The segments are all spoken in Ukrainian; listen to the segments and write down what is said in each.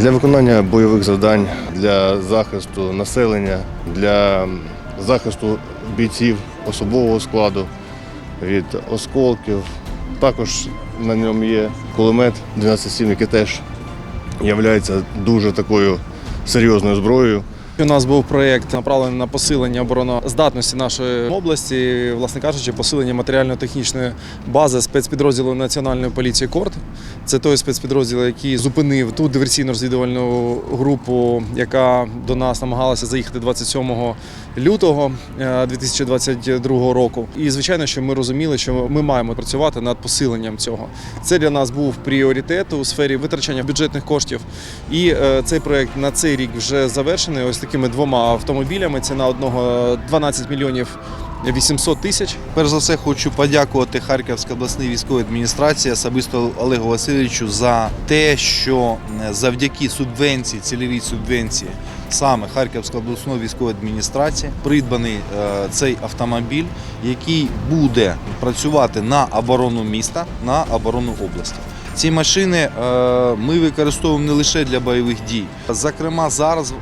Для виконання бойових завдань, для захисту населення, для захисту бійців особового складу від осколків. Також на ньому є кулемет 12-7, який теж є дуже такою серйозною зброєю. У нас був проєкт направлений на посилення обороноздатності нашої області, власне кажучи, посилення матеріально-технічної бази спецпідрозділу Національної поліції Корт. Це той спецпідрозділ, який зупинив ту диверсійно-розвідувальну групу, яка до нас намагалася заїхати 27 лютого е, 2022 року. І звичайно, що ми розуміли, що ми маємо працювати над посиленням цього. Це для нас був пріоритет у сфері витрачання бюджетних коштів. І е, цей проект на цей рік вже завершений ось такими двома автомобілями. Це на одного 12 мільйонів 800 тисяч. Перш за все хочу подякувати Харківській обласній військовій адміністрації, особисто Олегу Васильовичу, за те, що е, завдяки субвенції, цільовій субвенції саме Харківської обласної військової адміністрації придбаний е, цей автомобіль, який буде працювати на оборону міста, на оборону області. Ці машини е, ми використовуємо не лише для бойових дій. Зокрема, зараз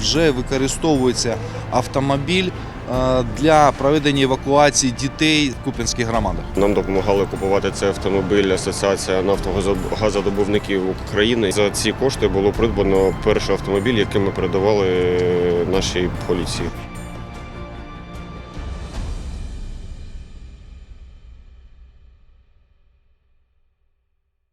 вже використовується автомобіль е, для проведення евакуації дітей в Куп'янських громадах. Нам допомагали купувати цей автомобіль Асоціація нафтогазодобувників України. За ці кошти було придбано перший автомобіль, який ми передавали нашій поліції.